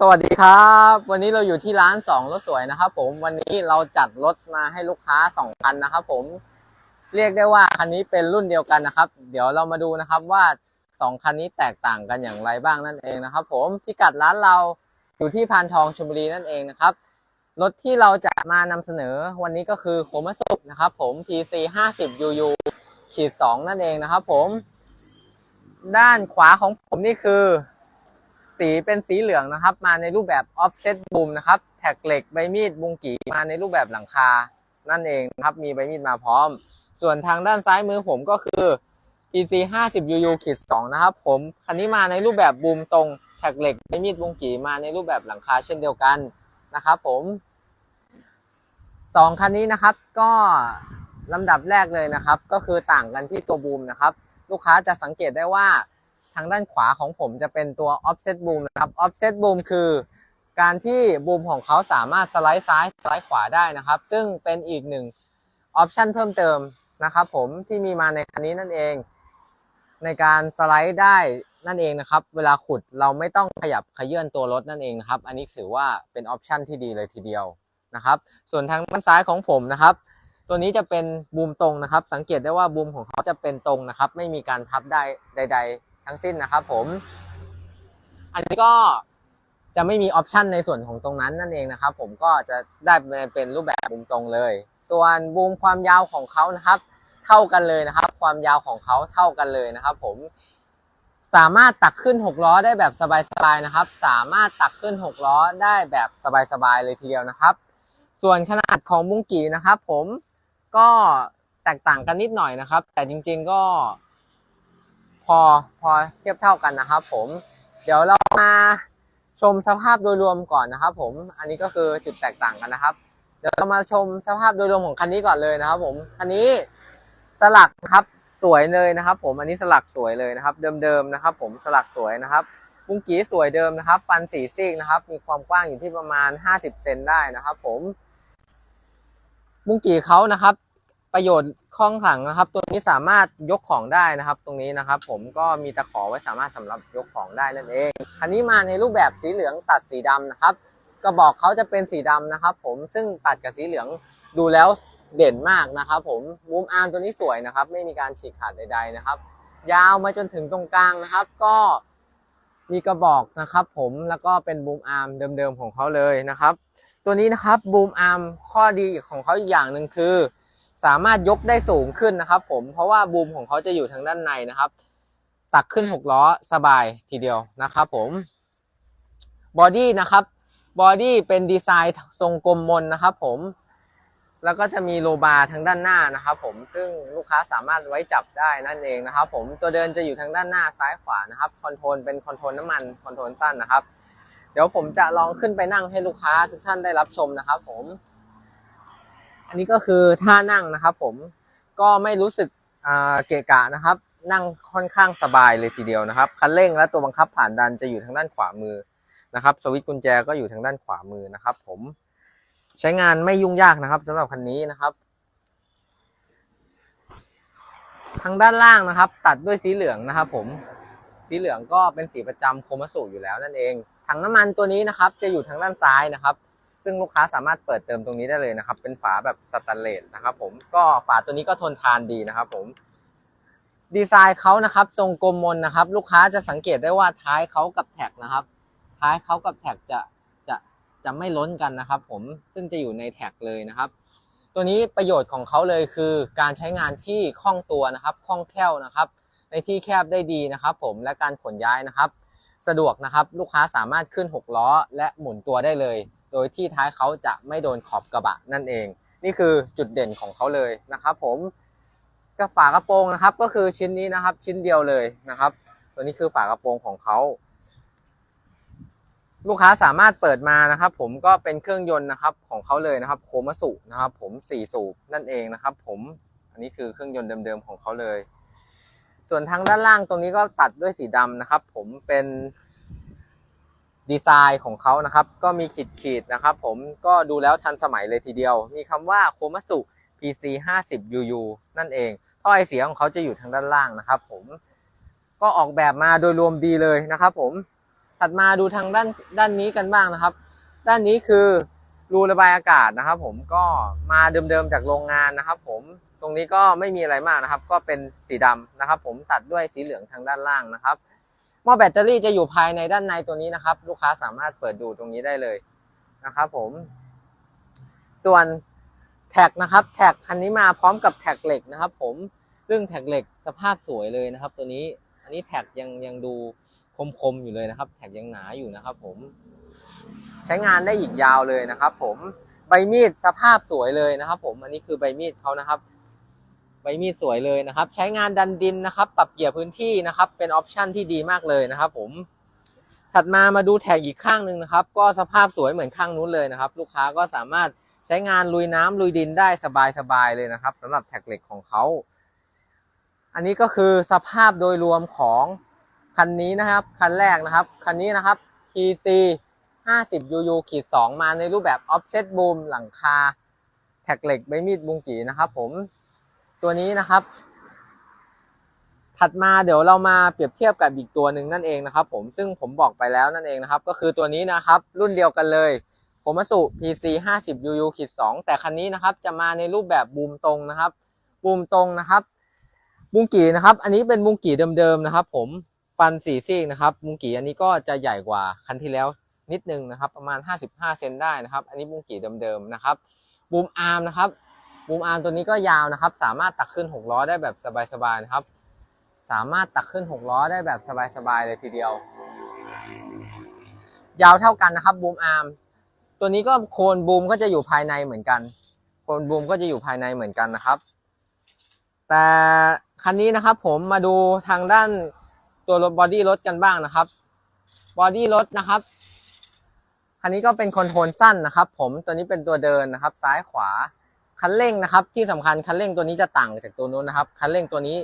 สวัสดีครับ วันนี้เราอยู่ที่ร้านสองรถสวยนะครับ ผมวันนี้เราจัดรถมาให้ลูกค้าสองคันนะครับ ผมเรียกได้ว่าคันนี้เป็นรุ่นเดียวกันนะครับ เดี๋ยวเรามาดูนะครับว่าสองคันนี้แตกต่างกันอย่างไรบ้างนั่นเองนะครับ ผมพิกัดร้านเราอยู่ที่พานทองชลบุรีนั่นเองนะครับรถที่เราจะมานำเสนอวันนี้ก็คือโคมาสุนะครับ ผม PC 50 UU ขีด2นั่นเองนะครับ ผม ด้านขวาของผมนี่คือ สีเป็นสีเหลืองนะครับ มาในรูปแบบ offset boom นะครับ แท็กเหล็กใบมีดบุงกีมาในรูปแบบหลังคา นั่นเองนะครับ มีใบมีดมาพร้อม ส่วนทางด้านซ้ายมือผมก็คือ EC 50 UU ขีด2นะครับ ผม คันนี้มาในรูปแบบบูมตรงแท็กเหล็กใบมีดบุงกีมาในรูปแบบหลังคาเช่นเดียวกันนะครับผมสองคันนี้นะครับก็ลำดับแรกเลยนะครับ ก็คือต่างกันที่ตัวบูมนะครับ ลูกค้าจะสังเกตได้ว่า ทางด้านขวาของผมจะเป็นตัว offset boom นะครับ offset boom คือ การที่บูมของเขาสามารถสไลด์ซ้ายสไลด์ขวาได้นะครับ ซึ่งเป็นอีกหนึ่งออปชันเพิ่มเติมนะครับผมที่มีมาในคันนี้นั่นเอง ในการสไลด์ได้นั่นเองนะครับ เวลาขุดเราไม่ต้องขยับขยื่นตัวรถนั่นเองนะครับ อันนี้ถือว่าเป็นออปชันที่ดีเลยทีเดียวนะครับ ส่วนทางด้านซ้ายของผมนะครับ ตัวนี้จะเป็นบูมตรงนะครับ สังเกตได้ว่าบูมของเขาจะเป็นตรงนะครับ ไม่มีการพับได้ใด ๆ ทั้งสิ้นนะครับผม อันนี้ก็จะไม่มีออปชันในส่วนของตรงนั้นนั่นเองนะครับผมก็จะได้เป็นรูปแบบบูมตรงเลย ส่วนบูมความยาวของเขานะครับ เท่ากันเลยนะครับ ความยาวของเขาเท่ากันเลยนะครับ ผม สามารถตักขึ้น 6 ล้อได้แบบสบายๆนะครับ สามารถตักขึ้น 6 ล้อได้แบบสบายๆเลยทีเดียวนะครับ ส่วนขนาดของมุ้งกีนะครับ ผมก็แตกต่างกันนิดหน่อยนะครับ แต่จริง ๆ ก็ พอพอเทียบเท่ากันนะครับผม เดี๋ยวเรามาชมสภาพโดยรวมก่อนนะครับผม อันนี้ก็คือจุดแตกต่างกันนะครับ เดี๋ยวเรามาชมสภาพโดยรวมของคันนี้ก่อนเลยนะครับ ผม คันนี้สลักนะครับสวยเลยนะครับ ผม อันนี้สลักสวยเลยนะครับ เดิมๆนะครับ ผมสลักสวยนะครับบุ้งกี้สวยเดิมนะครับ ฟันสีซีกนะครับ มีความกว้างอยู่ที่ประมาณ 50 เซนได้นะครับ ผมบุ้งกี้เขานะครับ ประโยชน์ข้องขังนะครับ ตัวนี้สามารถยกของได้นะครับ ตรงนี้นะครับ ผมก็มีตะขอไว้สามารถสำหรับยกของได้นั่นเองคันนี้มาในรูปแบบสีเหลืองตัดสีดำนะครับกระบอกเขาจะเป็นสีดำนะครับ ผมซึ่งตัดกับสีเหลืองดูแล้วเด่นมากนะครับ ผมบูมอาร์มตัวนี้สวยนะครับ ไม่มีการฉีกขาดใด ๆนะครับ ยาวมาจนถึงตรงกลางนะครับ ก็มีกระบอกนะครับ ผมแล้วก็เป็นบูมอาร์มเดิมๆของเขาเลยนะครับ ตัวนี้นะครับบูมอาร์มข้อดีของเขาอีกอย่างหนึ่งคือ สามารถยกได้สูงขึ้นนะครับ ผมเพราะว่าบูมของเขาจะอยู่ทางด้านในนะครับ ตักขึ้น6ล้อสบายทีเดียวนะครับ ผมบอดี้นะครับบอดี้เป็นดีไซน์ทรงกลมมนนะครับ ผมแล้วก็จะมีโลบาร์ทางด้านหน้านะครับ ผมซึ่งลูกค้าสามารถไว้จับได้นั่นเองนะครับ ผมตัวเดินจะอยู่ทางด้านหน้าซ้ายขวานะครับคอนโทรลเป็นคอนโทรลน้ำมันคอนโทรลสั้นนะครับ เดี๋ยวผมจะลองขึ้นไปนั่งให้ลูกค้าทุกท่านได้รับชมนะครับ ผม อันนี้ก็คือท่านั่งนะครับ ผมก็ไม่รู้สึกเกะกะนะครับ นั่งค่อนข้างสบายเลยทีเดียวนะครับ คันเร่งและตัวบังคับผ่านดันจะอยู่ทางด้านขวามือนะครับ สวิตช์กุญแจก็อยู่ทางด้านขวามือนะครับ ผมใช้งานไม่ยุ่งยากนะครับสำหรับคันนี้นะครับ ทางด้านล่างนะครับ ตัดด้วยสีเหลืองนะครับ ผมสีเหลืองก็เป็นสีประจำโคมาสุอยู่แล้วนั่นเองถังน้ำมันตัวนี้นะครับ จะอยู่ทางด้านซ้ายนะครับ ซึ่งลูกค้าสามารถเปิดเติมตรงนี้ได้เลยนะครับ เป็นฝาแบบสแตนเลสนะครับผมก็ฝาตัวนี้ก็ทนทานดีนะครับผมดีไซน์เขานะครับ ทรงกลมมนนะครับ ลูกค้าจะสังเกตได้ว่าท้ายเขากับแท็กนะครับ ท้ายเขากับแท็กจะจะจะไม่ล้นกันนะครับ ผมซึ่งจะอยู่ในแท็กเลยนะครับ ตัวนี้ประโยชน์ของเขาเลยคือการใช้งานที่คล่องตัวนะครับคล่องแคล่วนะครับ ในที่แคบได้ดีนะครับ ผมและการขนย้ายนะครับ สะดวกนะครับ ลูกค้าสามารถขึ้น 6 ล้อ และหมุนตัวได้เลย โดยที่ท้ายเขาจะไม่โดนขอบกระบะนั่นเอง นี่คือจุดเด่นของเขาเลยนะครับผมกระฝากระโปรงนะครับ ก็คือชิ้นนี้นะครับ ชิ้นเดียวเลยนะครับ ตัวนี้คือฝากระโปรงของเขาลูกค้าสามารถเปิดมานะครับ ผมก็เป็นเครื่องยนต์นะครับของเขาเลยนะครับ โคมสุนะครับ ผมสี่สูบนั่นเองนะครับ ผมอันนี้คือเครื่องยนต์เดิมๆของเขาเลย ส่วนทางด้านล่างตรงนี้ก็ตัดด้วยสีดำนะครับ ผมเป็น ดีไซน์ของเขานะครับ ก็มีขีดๆนะครับ ผมก็ดูแล้วทันสมัยเลยทีเดียว มีคำว่าโคมาสุ PC 50 UU นั่นเองท่อไอเสียของเขาจะอยู่ทางด้านล่างนะครับ ผมก็ออกแบบมาโดยรวมดีเลยนะครับผมถัดมาดูทางด้านด้านนี้กันบ้างนะครับ ด้านนี้คือรูระบายอากาศนะครับ ผมก็มาเดิมๆจากโรงงานนะครับ ผมตรงนี้ก็ไม่มีอะไรมากนะครับ ก็เป็นสีดำนะครับ ผมตัดด้วยสีเหลืองทางด้านล่างนะครับ หม้อแบตเตอรี่จะอยู่ภายในด้านในตัวนี้นะครับ ลูกค้าสามารถเปิดดูตรงนี้ได้เลยนะครับผม ส่วนแท็กนะครับแท็กคันนี้มาพร้อมกับแท็กเหล็กนะครับ ผมซึ่งแท็กเหล็กสภาพสวยเลยนะครับ ตัวนี้อันนี้แท็กยังยังดูคมๆอยู่เลยนะครับ แท็กยังหนาอยู่นะครับ ผม ใช้งานได้อีกยาวเลยนะครับ ผมใบมีดสภาพสวยเลยนะครับ ผมอันนี้คือใบมีดเขานะครับ ใบมีดสวยเลยนะครับ ใช้งานดันดินนะครับ ปรับเกี่ยวพื้นที่นะครับ เป็นออปชันที่ดีมากเลยนะครับ ผม ถัดมามาดูแท็กอีกข้างหนึ่งนะครับ ก็สภาพสวยเหมือนข้างนู้นเลยนะครับ ลูกค้าก็สามารถใช้งานลุยน้ำลุยดินได้สบายๆเลยนะครับสำหรับแท็กเหล็กของเขาอันนี้ก็คือสภาพโดยรวมของคันนี้นะครับ คันแรกนะครับ คันนี้นะครับ TC 50 UU ขีด2มาในรูปแบบ offset boom หลังคา แท็กเหล็กใบมีดบุงกีนะครับผม ตัวนี้นะครับ ถัดมาเดี๋ยวเรามาเปรียบเทียบกับอีกตัวหนึ่งนั่นเองนะครับ ผมซึ่งผมบอกไปแล้วนั่นเองนะครับ ก็คือตัวนี้นะครับ รุ่นเดียวกันเลยโคมัสุ PC 50 UU ขีด2แต่คันนี้นะครับจะมาในรูปแบบบูมตรงนะครับ บูมตรงนะครับบุงกีนะครับ อันนี้เป็นบุงกีเดิมๆนะครับ ผมฟันสี่ซี่นะครับบุงกีอันนี้ก็จะใหญ่กว่าคันที่แล้วนิดนึงนะครับ ประมาณ 55 เซนได้นะครับ อันนี้บุงกีเดิมๆนะครับบูมอาร์มนะครับ บูมอาร์มตัวนี้ก็ยาวนะครับ สามารถตักขึ้น 6 ล้อได้แบบสบายๆนะครับ สามารถตักขึ้น 6 ล้อได้แบบสบายๆเลยทีเดียว ยาวเท่ากันนะครับบูมอาร์มตัวนี้ก็โคนบูมก็จะอยู่ภายในเหมือนกัน โคนบูมก็จะอยู่ภายในเหมือนกันนะครับ แต่คันนี้นะครับผมมาดูทางด้านตัวรถบอดี้รถกันบ้างนะครับบอดี้รถนะครับคันนี้ก็เป็นคอนโทรลสั้นนะครับ ผมตัวนี้เป็นตัวเดินนะครับ ซ้ายขวา คันเร่งนะครับ ที่สำคัญคันเร่งตัวนี้จะต่างจากตัวนู้นนะครับ คันเร่งตัวนี้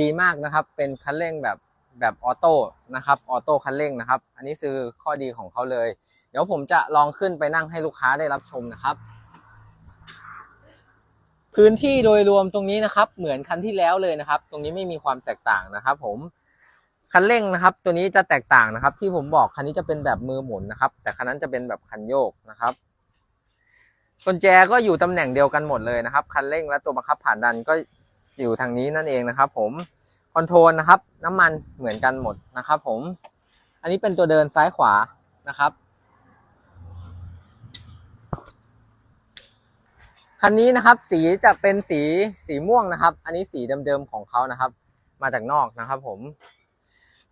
ดีมากนะครับ เป็นคันเร่งแบบแบบออโต้นะครับออโต้คันเร่งนะครับ อันนี้คือข้อดีของเขาเลย เดี๋ยวผมจะลองขึ้นไปนั่งให้ลูกค้าได้รับชมนะครับ พื้นที่โดยรวมตรงนี้นะครับ เหมือนคันที่แล้วเลยนะครับ ตรงนี้ไม่มีความแตกต่างนะครับ ผมคันเร่งนะครับ ตัวนี้จะแตกต่างนะครับ ที่ผมบอกคันนี้จะเป็นแบบมือหมุนนะครับ แต่คันนั้นจะเป็นแบบคันโยกนะครับ กุญแจก็อยู่ตำแหน่งเดียวกันหมดเลยนะครับ คันเร่งและตัวบังคับผ่านดันก็อยู่ทางนี้นั่นเองนะครับ ผมคอนโทรลนะครับ น้ำมันเหมือนกันหมดนะครับ ผม อันนี้เป็นตัวเดินซ้ายขวานะครับคันนี้นะครับสีจะเป็นสีสีม่วงนะครับ อันนี้สีเดิมๆของเขานะครับ มาจากนอกนะครับ ผม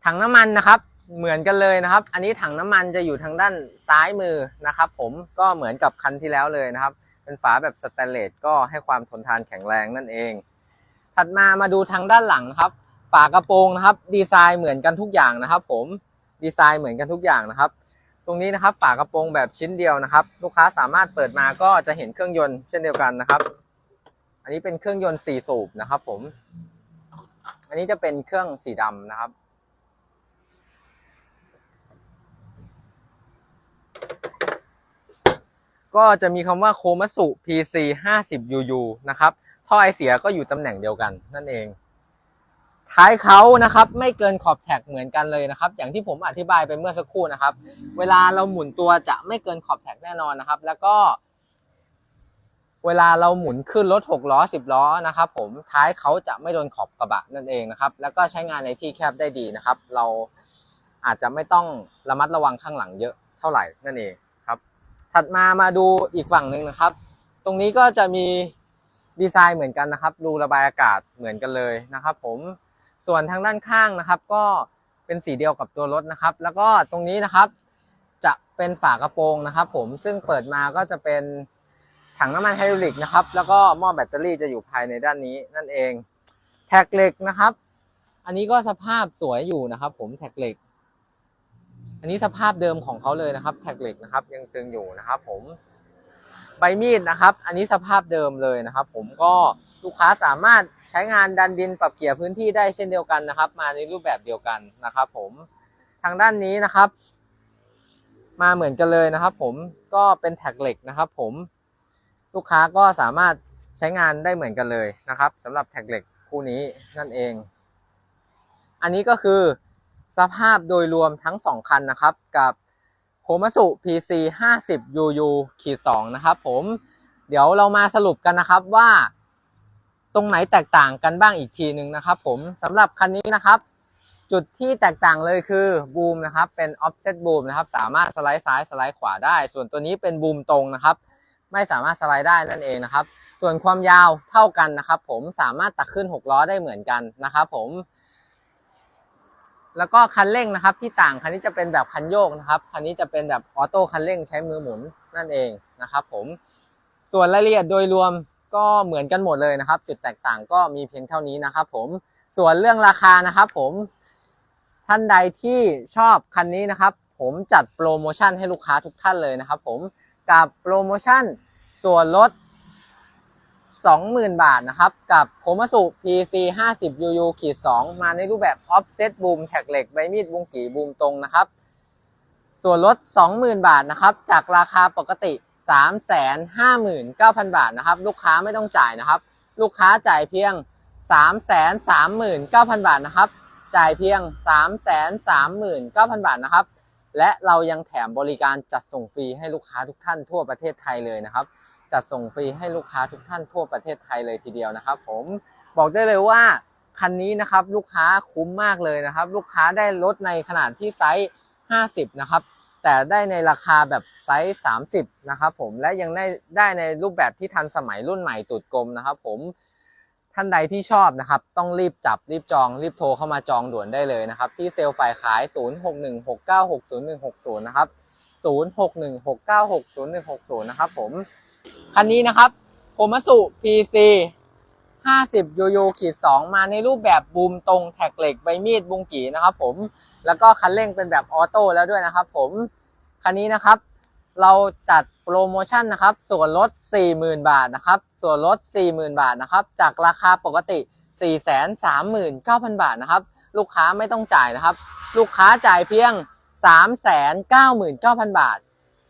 ถังน้ำมันนะครับ เหมือนกันเลยนะครับ อันนี้ถังน้ำมันจะอยู่ทางด้านซ้ายมือนะครับ ผมก็เหมือนกับคันที่แล้วเลยนะครับ เป็นฝาแบบสแตนเลสก็ให้ความทนทานแข็งแรงนั่นเอง ถัดมามาดูทางด้านหลังนะครับ ฝากระโปรงนะครับ ดีไซน์เหมือนกันทุกอย่างนะครับ ผมดีไซน์เหมือนกันทุกอย่างนะครับ ตรงนี้นะครับฝากระโปรงแบบชิ้นเดียวนะครับ ลูกค้าสามารถเปิดมาก็จะเห็นเครื่องยนต์เช่นเดียวกันนะครับ อันนี้เป็นเครื่องยนต์4สูบนะครับ ผม อันนี้จะเป็นเครื่องสีดำนะครับ ก็จะมีคำว่าโคมัสุ PC 50 UU นะครับ ท่อไอเสียก็อยู่ตำแหน่งเดียวกันนั่นเอง ท้ายเขานะครับไม่เกินขอบแท็กเหมือนกันเลยนะครับ อย่างที่ผมอธิบายไปเมื่อสักครู่นะครับ เวลาเราหมุนตัวจะไม่เกินขอบแท็กแน่นอนนะครับ แล้วก็ เวลาเราหมุนขึ้นรถ6ล้อ10 ล้อนะครับ ผมท้ายเขาจะไม่โดนขอบกระบะนั่นเองนะครับ แล้วก็ใช้งานในที่แคบได้ดีนะครับ เราอาจจะไม่ต้องระมัดระวังข้างหลังเยอะเท่าไหร่นั่นเอง ถัดมามาดูอีกฝั่งหนึ่งนะครับ ตรงนี้ก็จะมีดีไซน์เหมือนกันนะครับ รูระบายอากาศเหมือนกันเลยนะครับ ผมส่วนทางด้านข้างนะครับ ก็เป็นสีเดียวกับตัวรถนะครับ แล้วก็ตรงนี้นะครับ จะเป็นฝากระโปรงนะครับ ผมซึ่งเปิดมาก็จะเป็นถังน้ำมันไฮดรอลิกนะครับ แล้วก็หม้อแบตเตอรี่จะอยู่ภายในด้านนี้นั่นเอง แท็กเหล็กนะครับ อันนี้ก็สภาพสวยอยู่นะครับ ผมแท็กเหล็ก อันนี้สภาพเดิมของเขาเลยนะครับแท็กเหล็กนะครับยังตึงอยู่นะครับ ผมใบมีดนะครับ อันนี้สภาพเดิมเลยนะครับ ผมก็ลูกค้าสามารถใช้งานดันดินปรับเกี่ยพื้นที่ได้เช่นเดียวกันนะครับ มาในรูปแบบเดียวกันนะครับ ผมทางด้านนี้นะครับ มาเหมือนกันเลยนะครับ ผมก็เป็นแท็กเหล็กนะครับ ผมลูกค้าก็สามารถใช้งานได้เหมือนกันเลยนะครับสำหรับแท็กเหล็กคู่นี้นั่นเอง อันนี้ก็คือ สภาพโดยรวมทั้ง 2 คันนะครับกับโคมัสุ PC 50 UU ขีด2นะครับผมเดี๋ยวเรามาสรุปกันนะครับว่า ตรงไหนแตกต่างกันบ้างอีกทีหนึ่งนะครับผมสำหรับคันนี้นะครับ จุดที่แตกต่างเลยคือบูมนะครับเป็น offset boom นะครับสามารถสไลด์ซ้ายสไลด์ขวาได้ ส่วนตัวนี้เป็นบูมตรงนะครับไม่สามารถสไลด์ได้นั่นเองนะครับ ส่วนความยาวเท่ากันนะครับ ผมสามารถตักขึ้น 6 ล้อได้เหมือนกันนะครับผม แล้วก็คันเร่งนะครับที่ต่างคันนี้จะเป็นแบบคันโยกนะครับคันนี้จะเป็นแบบออโต้คันเร่งใช้มือหมุนนั่นเองนะครับผมส่วนรายละเอียดโดยรวมก็เหมือนกันหมดเลยนะครับ จุดแตกต่างก็มีเพียงเท่านี้นะครับผมส่วนเรื่องราคานะครับผมท่านใดที่ชอบคันนี้นะครับ ผมจัดโปรโมชั่นให้ลูกค้าทุกท่านเลยนะครับผมกับโปรโมชั่นส่วนลด 20,000 บาทนะครับ กับโคมาสุ PC 50 UU ขีด2มาในรูปแบบ offset boom แท็กเหล็กใบมีดบุงกีบูมตรงนะครับ ส่วนลด 20,000 บาทนะครับ จากราคาปกติ 359,000 บาทนะครับ ลูกค้าไม่ต้องจ่ายนะครับ ลูกค้าจ่ายเพียง 339,000 บาทนะครับ จ่ายเพียง 339,000 บาทนะครับ และเรายังแถมบริการจัดส่งฟรีให้ลูกค้าทุกท่านทั่วประเทศไทยเลยนะครับ จัดส่งฟรีให้ลูกค้าทุกท่านทั่วประเทศไทยเลยทีเดียวนะครับ ผมบอกได้เลยว่าคันนี้นะครับลูกค้าคุ้มมากเลยนะครับ ลูกค้าได้ลดในขนาดที่ไซส์ 50 นะครับ แต่ได้ในราคาแบบไซส์ 30 นะครับผมและยังได้ได้ในรูปแบบที่ทันสมัยรุ่นใหม่ตูดกลมนะครับ ผมท่านใดที่ชอบนะครับ ต้องรีบจับรีบจอง รีบโทรเข้ามาจองด่วนได้เลยนะครับ ที่เซลล์ฝ่ายขาย 0616960160 นะครับ 0616960160 นะครับผม คันนี้นะครับโคมัสุ PC 50 UU ขีด2มาในรูปแบบบูมตรงแท็กเหล็กใบมีดบุงกีนะครับผม แล้วก็คันเร่งเป็นแบบออโต้แล้วด้วยนะครับผม คันนี้นะครับ เราจัดโปรโมชั่นนะครับ ส่วนลด 40,000 บาทนะครับ ส่วนลด 40,000 บาทนะครับ จากราคาปกติ 439,000 บาทนะครับ ลูกค้าไม่ต้องจ่ายนะครับ ลูกค้าจ่ายเพียง 399,000 บาท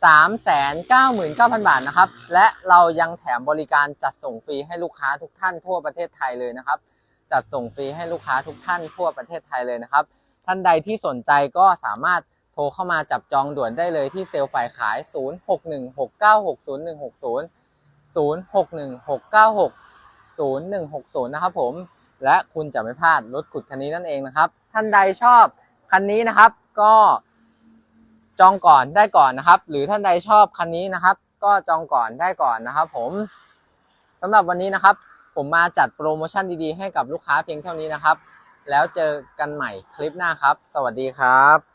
399,000 บาทนะครับ และเรายังแถมบริการจัดส่งฟรีให้ลูกค้าทุกท่านทั่วประเทศไทยเลยนะครับ จัดส่งฟรีให้ลูกค้าทุกท่านทั่วประเทศไทยเลยนะครับ ท่านใดที่สนใจก็สามารถโทรเข้ามาจับจองด่วนได้เลยที่เซลล์ฝ่ายขาย 0616960160 0616960160 นะครับผม และคุณจะไม่พลาดรถขุดคันนี้นั่นเองนะครับ ท่านใดชอบคันนี้นะครับก็ จองก่อนได้ก่อนนะครับ หรือท่านใดชอบคันนี้นะครับ ก็จองก่อนได้ก่อนนะครับ ผมสำหรับวันนี้นะครับ ผมมาจัดโปรโมชั่นดีๆให้กับลูกค้าเพียงเท่านี้นะครับ แล้วเจอกันใหม่คลิปหน้าครับ สวัสดีครับ